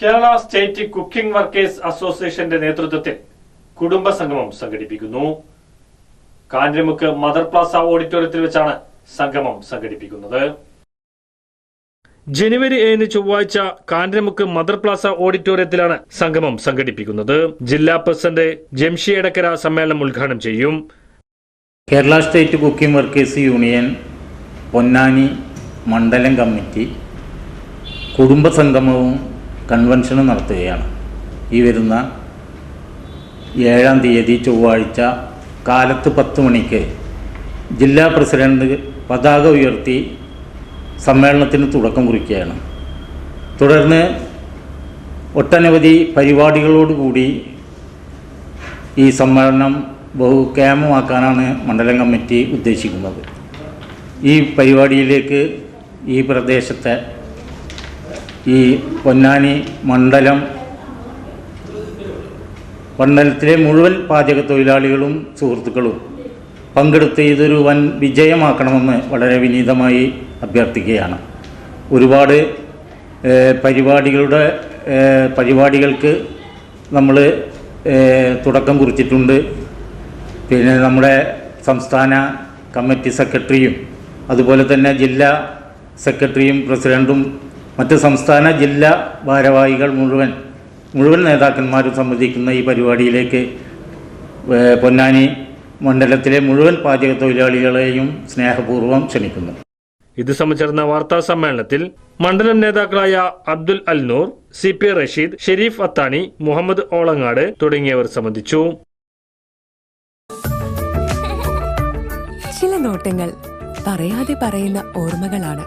Kerala state cooking workers അസോസിയേഷന്റെ നേതൃത്വത്തിൽ കുടുംബ സംഗമം സംഘടിപ്പിക്കുന്നു. കാഞ്ഞിരമുക്ക് മദർ പ്ലാസ ഓഡിറ്റോറിയത്തിൽ വെച്ചാണ് സംഗമം സംഘടിപ്പിക്കുന്നത്. ജനുവരി ഏഴിന് ചൊവ്വാഴ്ച കാഞ്ഞിരമുക്ക് മദർ പ്ലാസ ഓഡിറ്റോറിയത്തിലാണ് സംഗമം സംഘടിപ്പിക്കുന്നത്. ജില്ലാ പ്രസിഡന്റ് ജംഷി എടക്കര സമ്മേളനം ഉദ്ഘാടനം ചെയ്യും. Kerala state cooking workers union Ponnani മണ്ഡലം കമ്മിറ്റി കുടുംബസംഗമവും കൺവെൻഷനും നടത്തുകയാണ്. ഈ വരുന്ന ഏഴാം തീയതി ചൊവ്വാഴ്ച കാലത്ത് പത്ത് മണിക്ക് ജില്ലാ പ്രസിഡന്റ് പതാക ഉയർത്തി സമ്മേളനത്തിന് തുടക്കം കുറിക്കുകയാണ്. തുടർന്ന് ഒട്ടനവധി പരിപാടികളോടുകൂടി ഈ സമ്മേളനം ബഹുക്ഷേമമാക്കാനാണ് മണ്ഡലം കമ്മിറ്റി ഉദ്ദേശിക്കുന്നത്. ഈ പരിപാടിയിലേക്ക് ഈ പ്രദേശത്തെ ഈ പൊന്നാനി മണ്ഡലം മണ്ഡലത്തിലെ മുഴുവൻ പാചക തൊഴിലാളികളും സുഹൃത്തുക്കളും പങ്കെടുത്ത് ഇതൊരു വൻ വിജയമാക്കണമെന്ന് വളരെ വിനീതമായി അഭ്യർത്ഥിക്കുകയാണ്. ഒരുപാട് പരിപാടികളുടെ പരിപാടികൾക്ക് നമ്മൾ തുടക്കം കുറിച്ചിട്ടുണ്ട്. പിന്നെ നമ്മുടെ സംസ്ഥാന കമ്മിറ്റി സെക്രട്ടറിയും അതുപോലെ തന്നെ ജില്ലാ സെക്രട്ടറിയും പ്രസിഡന്റും മറ്റ് സംസ്ഥാന ജില്ലാ ഭാരവാഹികൾ മുഴുവൻ മുഴുവൻ നേതാക്കന്മാരും സംബന്ധിക്കുന്ന ഈ പരിപാടിയിലേക്ക് പൊന്നാനി മണ്ഡലത്തിലെ മുഴുവൻ പാചക തൊഴിലാളികളെയും സ്നേഹപൂർവം ക്ഷണിക്കുന്നു. ഇത് സംബന്ധിച്ചിരുന്ന വാർത്താ സമ്മേളനത്തിൽ മണ്ഡലം നേതാക്കളായ അബ്ദുൽ അൽനൂർ സി പി റഷീദ് ഷെരീഫ് അത്താണി മുഹമ്മദ് ഓളങ്ങാട് തുടങ്ങിയവർ സംബന്ധിച്ചു. ചില നോട്ടങ്ങൾ പറയാതെ പറയുന്ന ഓർമ്മകളാണ്.